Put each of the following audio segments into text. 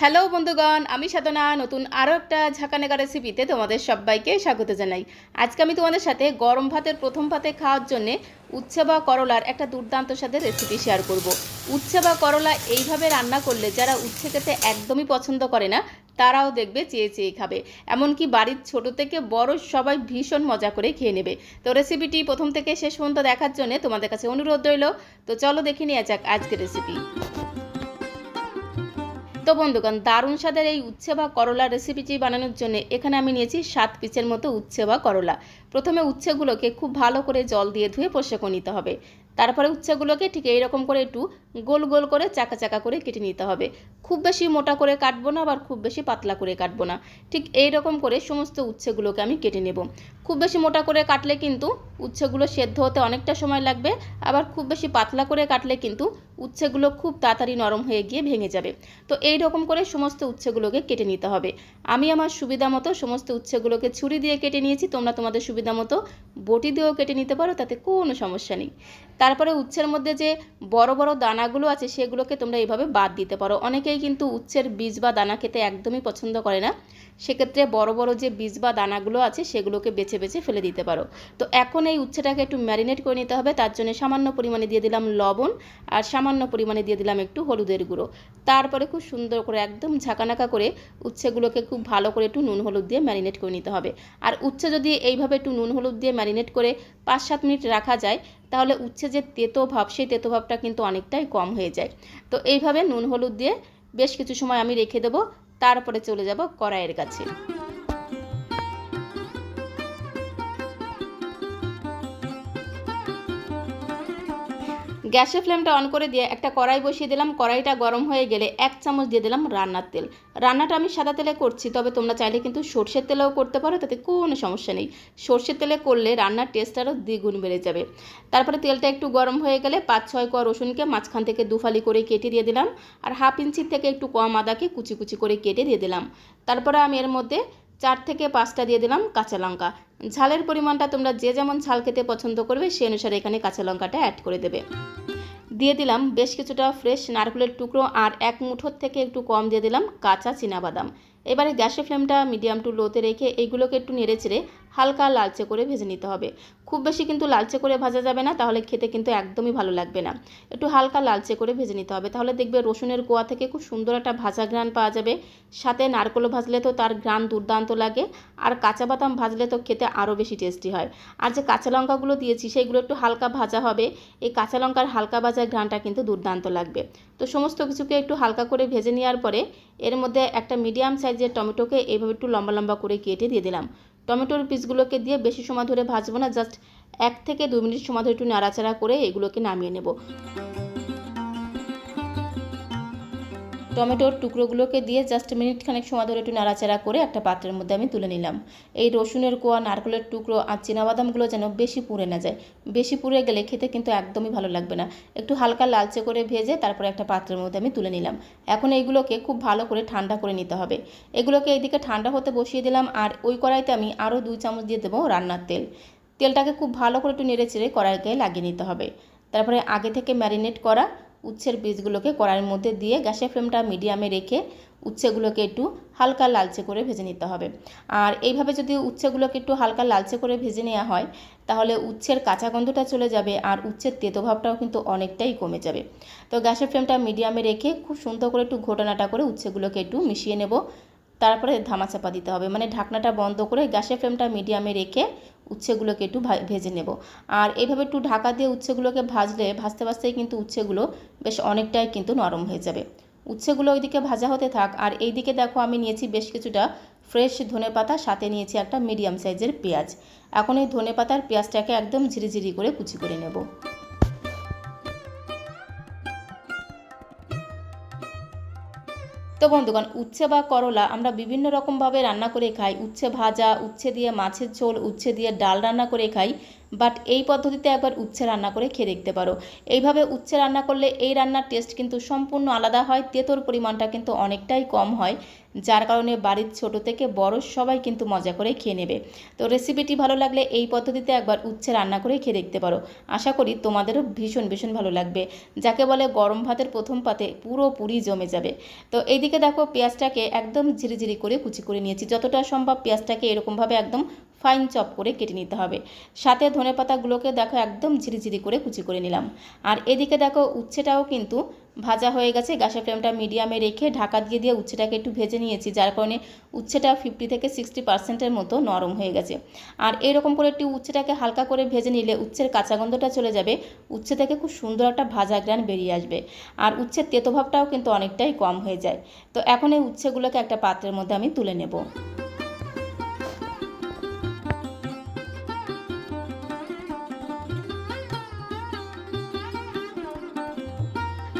Hello বন্ধুগণ, আমি সাধনা। নতুন আরও একটা ঝাঁকানেগা রেসিপিতে তোমাদের সবাইকে স্বাগত জানাই। আজকে আমি তোমাদের সাথে গরম ভাতের প্রথম ভাতে খাওয়ার জন্যে উচ্ছে বা করলার একটা দুর্দান্ত সাথে রেসিপি শেয়ার করব। উচ্ছে বা করলা এইভাবে রান্না করলে যারা উচ্ছে খেতে একদমই পছন্দ করে না, তারাও দেখবে চেয়ে চেয়ে খাবে। এমনকি বাড়ির ছোট থেকে বড় সবাই ভীষণ মজা করে খেয়ে নেবে। তো রেসিপিটি প্রথম থেকে শেষ পর্যন্ত দেখার জন্য তোমাদের কাছে অনুরোধ রইল। তো চলো দেখে নেওয়া যাক আজকের রেসিপি তো বন্ধুগণ, দারুণ স্বাদের এই উচ্ছে বা করলা রেসিপিটি বানানোর জন্য এখানে আমি নিয়েছি সাত পিসের মতো উচ্ছে বা করলা। প্রথমে উচ্ছেগুলোকে খুব ভালো করে জল দিয়ে ধুয়ে পোষে করে নিতে হবে। তারপরে উচ্ছেগুলোকে ঠিক এইরকম করে একটু গোল গোল করে চাকা চাকা করে কেটে নিতে হবে। খুব বেশি মোটা করে কাটবো না, আবার খুব বেশি পাতলা করে কাটবো না। ঠিক এই রকম করে সমস্ত উচ্ছেগুলোকে আমি কেটে নেব। খুব বেশি মোটা করে কাটলে কিন্তু উচ্ছেগুলো সেদ্ধ হতে অনেকটা সময় লাগবে, আবার খুব বেশি পাতলা করে কাটলে কিন্তু উচ্ছেগুলো খুব তাড়াতাড়ি নরম হয়ে গিয়ে ভেঙে যাবে। তো এই রকম করে সমস্ত উচ্ছেগুলোকে কেটে নিতে হবে। আমি আমার সুবিধা মতো সমস্ত উচ্ছেগুলোকে ছুরি দিয়ে কেটে নিয়েছি, তোমরা তোমাদের সুবিধা মতো বটি দিয়েও কেটে নিতে পারো, তাতে কোনো সমস্যা নেই। তারপরে উচ্ছের মধ্যে যে বড় বড় দানাগুলো আছে, সেগুলোকে তোমরা এইভাবে বাদ দিতে পারো। অনেকেই কিন্তু উচ্ছের বীজ বা দানা খেতে একদমই পছন্দ করে না। সেক্ষেত্রে বড় বড় যে বীজ বা দানাগুলো আছে সেগুলোকে বেছে বেছে ফেলে দিতে পারো। তো এখন এই উচ্ছেটাকে একটু ম্যারিনেট করে নিতে হবে, তার জন্য সামান্য পরিমাণে দিয়ে দিলাম লবণ আর সামান্য পরিমাণে দিয়ে দিলাম একটু হলুদের গুঁড়ো। তারপরে খুব সুন্দর করে একদম ঝাঁকানাকা করে উচ্ছেগুলোকে খুব ভালো করে একটু নুন হলুদ দিয়ে ম্যারিনেট করে নিতে হবে। আর উচ্ছে যদি এইভাবে একটু নুন হলুদ দিয়ে ম্যারিনেট করে পাঁচ সাত মিনিট রাখা যায়, তাহলে উচ্ছে যে তেতো ভাব, সেই তেতো ভাবটা কিন্তু অনেকটাই কম হয়ে যায়। তো এইভাবে নুন হলুদ দিয়ে বেশ কিছু সময় আমি রেখে দেবো। তারপরে চলে যাব কড়াইয়ের কাছে। গ্যাসের ফ্লেমটা অন করে দিয়ে একটা কড়াই বসিয়ে দিলাম। কড়াইটা গরম হয়ে গেলে এক চামচ দিয়ে দিলাম রান্নার তেল। রান্নাটা আমি সাদা তেলে করছি, তবে তোমরা চাইলে কিন্তু সর্ষের তেলেও করতে পারো, তাতে কোনো সমস্যা নেই। সর্ষের তেলে করলে রান্নার টেস্ট আরও দ্বিগুণ বেড়ে যাবে। তারপরে তেলটা একটু গরম হয়ে গেলে পাঁচ ছয় কোয়া রসুনকে মাঝখান থেকে দুফালি করে কেটে দিয়ে দিলাম। আর হাফ ইঞ্চির থেকে একটু কম আদাকে কুচি কুচি করে কেটে দিয়ে দিলাম। তারপরে আমি এর মধ্যে চার থেকে পাঁচটা দিয়ে দিলাম কাঁচা লঙ্কা। ঝালের পরিমাণটা তোমরা যে যেমন ঝাল খেতে পছন্দ করবে, সে অনুসারে এখানে কাঁচা লঙ্কাটা অ্যাড করে দেবে। দিয়ে দিলাম বেশ কিছুটা ফ্রেশ নারকেলের টুকরো আর এক মুঠোর থেকে একটু কম দিয়ে দিলাম কাঁচা বাদাম এবারে গ্যাসের ফ্লেমটা মিডিয়াম টু লোতে রেখে এইগুলোকে একটু নেড়ে চেড়ে হালকা লালচে করে ভেজে নিতে হবে। খুব বেশি কিন্তু লালচে করে ভাজা যাবে না, তাহলে খেতে কিন্তু একদমই ভালো লাগবে না। একটু হালকা লালচে করে ভেজে নিতে হবে, তাহলে দেখবে রসুনের কোয়া থেকে খুব সুন্দর একটা ভাজা ঘ্রাণ পাওয়া যাবে। সাথে নারকেলও ভাজলে তো তার ঘ্রাণ দুর্দান্ত লাগে, আর কাঁচা বাদাম ভাজলে তো খেতে আরও বেশি টেস্টি হয়। আর যে কাঁচা লঙ্কাগুলো দিয়েছি, সেইগুলো একটু হালকা ভাজা হবে, এই কাঁচা লঙ্কার হালকা ভাজা ঘ্রাণটা কিন্তু দুর্দান্ত লাগবে। তো সমস্ত কিছুকে একটু হালকা করে ভেজে নেওয়ার পরে, এর মধ্যে একটা মিডিয়াম সাইজের টমেটোকে এইভাবে একটু লম্বা লম্বা করে কেটে দিয়ে দিলাম। টমেটোর পিসগুলোকে দিয়ে বেশি সময় ধরে ভাজবো না, জাস্ট এক থেকে দু মিনিট সময় ধরে একটু নাড়াচাড়া করে এগুলোকে নামিয়ে নেব। টমেটোর টুকরোগুলোকে দিয়ে জাস্ট মিনিট খানেক সময় ধরে একটু নাড়াচাড়া করে একটা পাত্রের মধ্যে আমি তুলে নিলাম। এই রসুনের কোয়া, নারকেলের টুকরো আর বাদামগুলো যেন বেশি পুড়ে না যায়। বেশি পুড়ে গেলে খেতে কিন্তু একদমই ভালো লাগবে না। একটু হালকা লালচে করে ভেজে তারপরে একটা পাত্রের মধ্যে আমি তুলে নিলাম। এখন এইগুলোকে খুব ভালো করে ঠান্ডা করে নিতে হবে। এগুলোকে এইদিকে ঠান্ডা হতে বসিয়ে দিলাম আর ওই কড়াইতে আমি আরও দুই চামচ দিয়ে দেবো রান্নার তেল। তেলটাকে খুব ভালো করে একটু নেড়ে চেড়ে কড়াইকে লাগিয়ে নিতে হবে। তারপরে আগে থেকে ম্যারিনেট করা উচ্ছের বীজগুলোকে কড়াইয়ের মধ্যে দিয়ে গ্যাসের ফ্লেমটা মিডিয়ামে রেখে উচ্ছেগুলোকে একটু হালকা লালচে করে ভেজে নিতে হবে। আর এইভাবে যদি উচ্ছেগুলোকে একটু হালকা লালচে করে ভেজে নেওয়া হয়, তাহলে উচ্ছের কাঁচা গন্ধটা চলে যাবে আর উচ্ছের তেতোভাবটাও কিন্তু অনেকটাই কমে যাবে। তো গ্যাসের ফ্লেমটা মিডিয়ামে রেখে খুব সুন্দর করে একটু ঘটনাটা করে উচ্ছেগুলোকে একটু মিশিয়ে নেব। তারপরে ধামাচাপা দিতে হবে। মানে ঢাকনাটা বন্ধ করে গ্যাসের ফ্লেমটা মিডিয়ামে রেখে উচ্ছেগুলোকে একটু ভেজে নেব। আর এইভাবে একটু ঢাকা দিয়ে উচ্ছেগুলোকে ভাজলে, ভাজতে ভাজতেই কিন্তু উচ্ছেগুলো বেশ অনেকটাই কিন্তু নরম হয়ে যাবে। উচ্ছেগুলো ওইদিকে ভাজা হতে থাক। আর এই দিকে দেখো আমি নিয়েছি বেশ কিছুটা ফ্রেশ ধনে পাতা সাথে নিয়েছি একটা মিডিয়াম সাইজের পেঁয়াজ। এখন এই ধনে পাতার পেঁয়াজটাকে একদম ঝিরিঝিরি করে কুচি করে নেব। তো বন্ধুগণ, উচ্ছে বা করলা আমরা বিভিন্ন রকমভাবে রান্না করে খাই। উচ্ছে ভাজা, উচ্ছে দিয়ে মাছের ঝোল, উচ্ছে দিয়ে ডাল রান্না করে খাই বাট এই পদ্ধতিতে একবার উচ্ছে রান্না করে খেয়ে দেখতে পারো। এইভাবে উচ্ছে রান্না করলে এই রান্নার টেস্ট কিন্তু সম্পূর্ণ আলাদা হয়, তেতোর পরিমাণটা কিন্তু অনেকটাই কম হয়। যার কারণে বাড়ির ছোট থেকে বড় সবাই কিন্তু মজা করে খেয়ে নেবে। তো রেসিপিটি ভালো লাগলে এই পদ্ধতিতে একবার উচ্ছে রান্না করে খেয়ে দেখতে পারো। আশা করি তোমাদেরও ভীষণ ভীষণ ভালো লাগবে। যাকে বলে গরম ভাতের প্রথম পাতে পুরোপুরি জমে যাবে। তো এইদিকে দেখো পেঁয়াজটাকে একদম ঝিরিঝিরি করে কুচি করে নিয়েছি। যতটা সম্ভব পেঁয়াজটাকে এরকমভাবে একদম ফাইন চপ করে কেটে নিতে হবে। সাথে ধনে পাতাগুলোকে দেখো একদম ঝিরিঝিরি করে কুচি করে নিলাম। আর এদিকে দেখো উচ্ছেটাও কিন্তু ভাজা হয়ে গেছে, গ্যাসের ফ্লেমটা মিডিয়ামে রেখে ঢাকা দিয়ে দিয়ে উচ্ছেটাকে একটু ভেজে নিয়েছি, যার কারণে উচ্ছেটা ফিফটি থেকে সিক্সটি পার্সেন্টের মতো নরম হয়ে গেছে। আর এরকম করে একটু উচ্ছেটাকে হালকা করে ভেজে নিলে উচ্ছের কাঁচা গন্ধটা চলে যাবে, উচ্ছে থেকে খুব সুন্দর একটা ভাজা গ্রান বেরিয়ে আসবে। আর উচ্ছের তেতোভাবটাও কিন্তু অনেকটাই কম হয়ে যায়। তো এখন এই উচ্ছেগুলোকে একটা পাত্রের মধ্যে আমি তুলে নেব।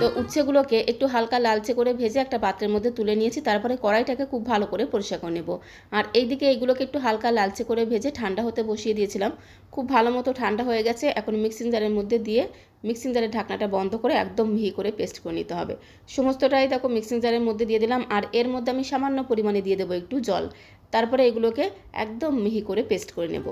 তো উচ্ছেগুলোকে একটু হালকা লালচে করে ভেজে একটা পাত্রের মধ্যে তুলে নিয়েছি। তারপরে কড়াইটাকে খুব ভালো করে পরিষ্কার করে নেব। আর এইদিকে এইগুলোকে একটু হালকা লালচে করে ভেজে ঠান্ডা হতে বসিয়ে দিয়েছিলাম। খুব ভালো মতো ঠান্ডা হয়ে গেছে। এখন মিক্সিং জারের মধ্যে দিয়ে মিক্সিং জারের ঢাকনাটা বন্ধ করে একদম মিহি করে পেস্ট করে নিতে হবে। সমস্তটাই দেখো মিক্সিং জারের মধ্যে দিয়ে দিলাম। আর এর মধ্যে আমি সামান্য পরিমাণে দিয়ে দেবো একটু জল। তারপরে এগুলোকে একদম মিহি করে পেস্ট করে নেব।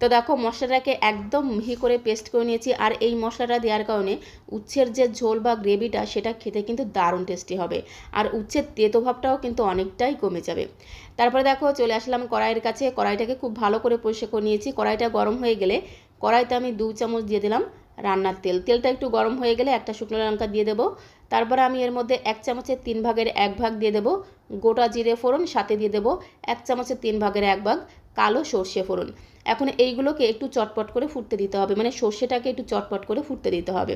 তো দেখো, মশলাটাকে একদম মিহি করে পেস্ট করে নিয়েছি আর এই মশলাটা দেওয়ার কারণে উচ্ছের যে ঝোল বা গ্রেভিটা সেটা খেতে কিন্তু দারুণ টেস্টি হবে। আর উচ্ছের তেতো ভাবটাও কিন্তু অনেকটাই কমে যাবে। তারপরে দেখো, চলে আসলাম কড়াইয়ের কাছে। কড়াইটাকে খুব ভালো করে পরিষ্কার করে নিয়েছি। কড়াইটা গরম হয়ে গেলে কড়াইতে আমি দু চামচ দিয়ে দিলাম রান্নার তেল। তেলটা একটু গরম হয়ে গেলে একটা শুকনো লঙ্কা দিয়ে দেবো। তারপরে আমি এর মধ্যে এক চামচের তিন ভাগের এক ভাগ দিয়ে দেবো। গোটা জিরে ফোড়ন সাথে দিয়ে দেবো। এক চামচের তিন ভাগের এক ভাগ। কালো সর্ষে ফোড়ন। এখন এইগুলোকে একটু চটপট করে ফুটতে দিতে হবে। মানে সর্ষেটাকে একটু চটপট করে ফুটতে দিতে হবে।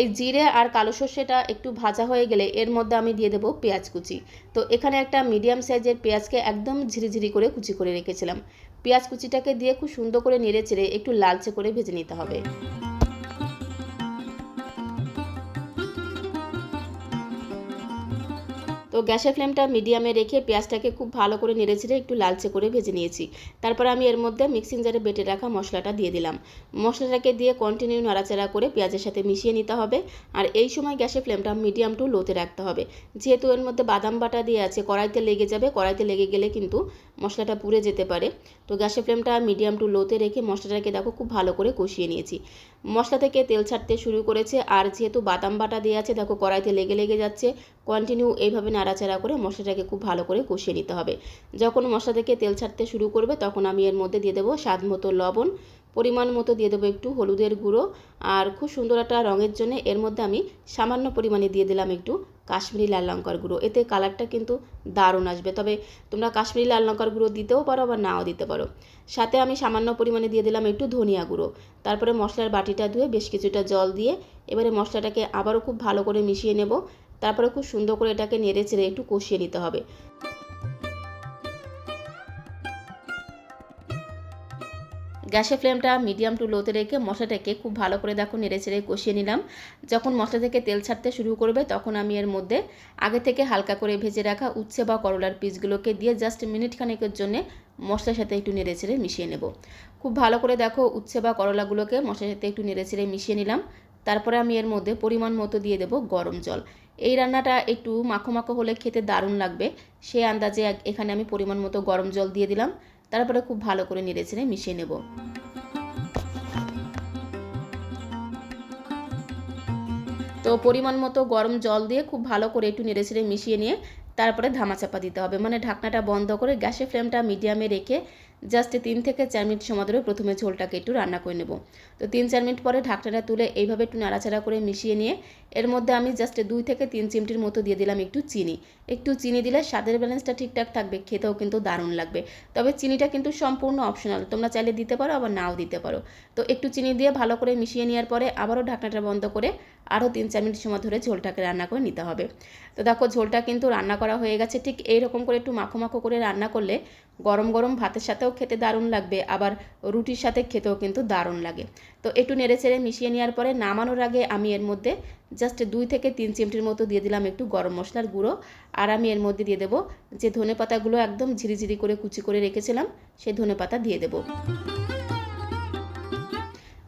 এই জিরে আর কালো সর্ষেটা একটু ভাজা হয়ে গেলে এর মধ্যে আমি দিয়ে দেবো পেঁয়াজ কুচি। তো এখানে একটা মিডিয়াম সাইজের পেঁয়াজকে একদম ঝিরিঝিরি করে কুচি করে রেখেছিলাম। পেঁয়াজ কুচিটাকে দিয়ে খুব সুন্দর করে নেড়ে চেড়ে একটু লালচে করে ভেজে নিতে হবে। তো গ্যাসের ফ্লেমটা মিডিয়ামে রেখে পেঁয়াজটাকে খুব ভালো করে নেড়েছেড়ে একটু লালচে করে ভেজে নিয়েছি। তারপর আমি এর মধ্যে মিক্সিং জারে বেটে রাখা মশলাটা দিয়ে দিলাম। মশলাটাকে দিয়ে কন্টিনিউ নাড়াচাড়া করে পেঁয়াজের সাথে মিশিয়ে নিতে হবে। আর এই সময় গ্যাসের ফ্লেমটা মিডিয়াম টু লোতে রাখতে হবে। যেহেতু এর মধ্যে বাদাম বাটা দিয়ে আছে, কড়াইতে লেগে যাবে, কড়াইতে লেগে গেলে কিন্তু মশলাটা পুড়ে যেতে পারে। তো গ্যাসের ফ্লেমটা মিডিয়াম টু লোতে রেখে মশলাটাকে দেখো খুব ভালো করে কষিয়ে নিয়েছি। মশলা থেকে তেল ছাড়তে শুরু করেছে আর যেহেতু বাদাম বাটা দিয়ে আছে, দেখো কড়াইতে লেগে লেগে যাচ্ছে কন্টিনিউ এইভাবে নাড়াচাড়া করে মশলাটাকে খুব ভালো করে কষিয়ে নিতে হবে। যখন মশলা থেকে তেল ছাড়তে শুরু করবে, তখন আমি এর মধ্যে দিয়ে দেবো স্বাদ মতো লবণ, পরিমাণ মতো দিয়ে দেবো একটু হলুদের গুঁড়ো, আর খুব সুন্দর একটা রঙের জন্য এর মধ্যে আমি সামান্য পরিমাণে দিয়ে দিলাম একটু কাশ্মীরি লাল লঙ্কার গুঁড়ো। এতে কালারটা কিন্তু দারুণ আসবে। তবে তোমরা কাশ্মীরি লাল লঙ্কার গুঁড়ো দিতেও পারো, আবার নাও দিতে পারো। সাথে আমি সামান্য পরিমাণে দিয়ে দিলাম একটু ধনিয়া গুঁড়ো। তারপরে মশলার বাটিটা ধুয়ে বেশ কিছুটা জল দিয়ে এবারে মশলাটাকে আবারও খুব ভালো করে মিশিয়ে নেব। তারপরে খুব সুন্দর করে এটাকে নেড়ে চেড়ে একটু কষিয়ে নিতে হবে। গ্যাসের ফ্লেমটা মিডিয়াম টু লোতে রেখে মশলাটাকে খুব ভালো করে দেখো নেড়ে চেড়ে কষিয়ে নিলাম। যখন মশলা থেকে তেল ছাড়তে শুরু করবে, তখন আমি এর মধ্যে আগে থেকে হালকা করে ভেজে রাখা উচ্ছে বা করলার পিসগুলোকে দিয়ে জাস্ট মিনিট খানেকের জন্য মশলার সাথে একটু নেড়ে চেড়ে মিশিয়ে নেব। খুব ভালো করে দেখো উচ্ছে বা করলাগুলোকে মশলার সাথে একটু নেড়ে চেড়ে মিশিয়ে নিলাম। তারপরে আমি এর মধ্যে পরিমাণ মতো দিয়ে দেবো গরম জল। এই রান্নাটা একটু মাখো মাখো হলে খেতে দারুণ লাগবে। সেই আন্দাজে এখানে আমি পরিমাণ মতো গরম জল দিয়ে দিলাম। তারপরে খুব ভালো করে নেড়ে চেড়ে মিশিয়ে নেব। তো পরিমাণ মতো গরম জল দিয়ে খুব ভালো করে একটু নেড়ে চেড়ে মিশিয়ে নিয়ে তারপরে ধামাচাপা দিতে হবে। মানে ঢাকনাটা বন্ধ করে গ্যাসের ফ্লেমটা মিডিয়ামে রেখে জাস্ট তিন থেকে চার মিনিট সময় ধরে প্রথমে ঝোলটাকে একটু রান্না করে নেব। তো তিন চার মিনিট পরে ঢাকনাটা তুলে এইভাবে একটু নাড়াচাড়া করে মিশিয়ে নিয়ে এর মধ্যে আমি জাস্ট দুই থেকে তিন চিমটির মতো দিয়ে দিলাম একটু চিনি। একটু চিনি দিলে স্বাদের ব্যালেন্সটা ঠিকঠাক থাকবে, খেতেও কিন্তু দারুণ লাগবে। তবে চিনিটা কিন্তু সম্পূর্ণ অপশনাল তোমরা চাইলে দিতে পারো আবার নাও দিতে পারো। তো একটু চিনি দিয়ে ভালো করে মিশিয়ে নেওয়ার পরে আবারও ঢাকনাটা বন্ধ করে আরও তিন চার মিনিট সময় ধরে ঝোলটাকে রান্না করে নিতে হবে। তো দেখো ঝোলটা কিন্তু রান্না করা হয়ে গেছে, ঠিক এইরকম করে একটু মাখো মাখো করে রান্না করলে গরম গরম ভাতের সাথেও খেতে দারুণ লাগবে, আবার রুটির সাথে খেতেও কিন্তু দারুণ লাগে। তো একটু নেড়ে চেড়ে মিশিয়ে নেওয়ার পরে নামানোর আগে আমি এর মধ্যে জাস্ট দুই থেকে তিন চিমটির মতো দিয়ে দিলাম একটু গরম মশলার গুঁড়ো, আর আমি এর মধ্যে দিয়ে দেবো যে ধনে পাতাগুলো একদম ঝিরিঝিরি করে কুচি করে রেখেছিলাম, সেই ধনে পাতা দিয়ে দেবো।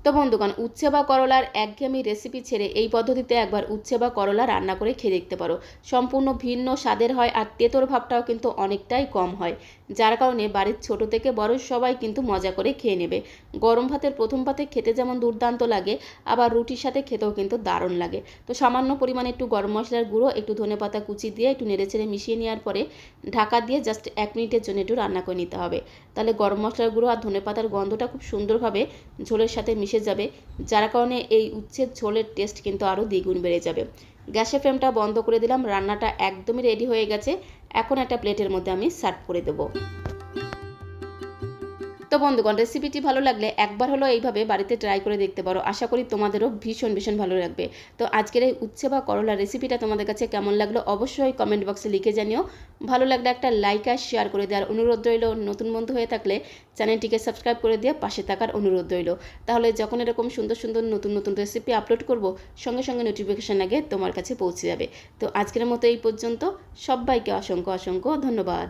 তো বন্ধুগণ, উচ্ছে বা করলার একঘেয়েমি রেসিপি ছেড়ে এই পদ্ধতিতে একবার উচ্ছে বা করলা রান্না করে খেয়ে দেখতে পারো। সম্পূর্ণ ভিন্ন স্বাদের হয় আর তেতোর ভাবটাও কিন্তু অনেকটাই কম হয়। যার কারণে বাড়ির ছোট থেকে বড় সবাই কিন্তু মজা করে খেয়ে নেবে। গরম ভাতের প্রথম ভাতে খেতে যেমন দুর্দান্ত লাগে, আবার রুটির সাথে খেতেও কিন্তু দারুণ লাগে। তো সামান্য পরিমাণে একটু গরম মশলার গুঁড়ো, একটু ধনে পাতা কুচি দিয়ে একটু নেড়েচেড়ে মিশিয়ে নেওয়ার পরে ঢাকা দিয়ে জাস্ট এক মিনিটের জন্য একটু রান্না করে নিতে হবে। তাহলে গরম মশলার গুঁড়ো আর ধনে পাতার গন্ধটা খুব সুন্দরভাবে ঝোলের সাথে মিশে যাবে, যার কারণে এই উচ্ছের ঝোলের টেস্ট কিন্তু আরও দ্বিগুণ বেড়ে যাবে। গ্যাসের ফ্লেমটা বন্ধ করে দিলাম, রান্নাটা একদমই রেডি হয়ে গেছে। এখন একটা প্লেটের মধ্যে আমি সার্ভ করে দেবো। তো বন্ধুগণ রেসিপিটি ভালো লাগলে একবার হলো এইভাবে বাড়িতে ট্রাই করে দেখতে পারো। আশা করি তোমাদেরও ভীষণ ভীষণ ভালো লাগবে। তো আজকের এই উচ্ছে বা করলা রেসিপিটা তোমাদের কাছে কেমন লাগল অবশ্যই কমেন্ট বক্সে লিখে জানিও। ভালো লাগলে একটা লাইক আর শেয়ার করে দেওয়ার অনুরোধ রইল। নতুন বন্ধু হয়ে থাকলে চ্যানেলটিকে সাবস্ক্রাইব করে দিয়ে পাশে থাকার অনুরোধ রইল। তাহলে যখন এরকম সুন্দর সুন্দর, নতুন নতুন রেসিপি আপলোড করব, সঙ্গে সঙ্গে নোটিফিকেশান আগে তোমার কাছে পৌঁছে যাবে। তো আজকের মতো এই পর্যন্ত। সবাইকে অসংখ্য অসংখ্য ধন্যবাদ।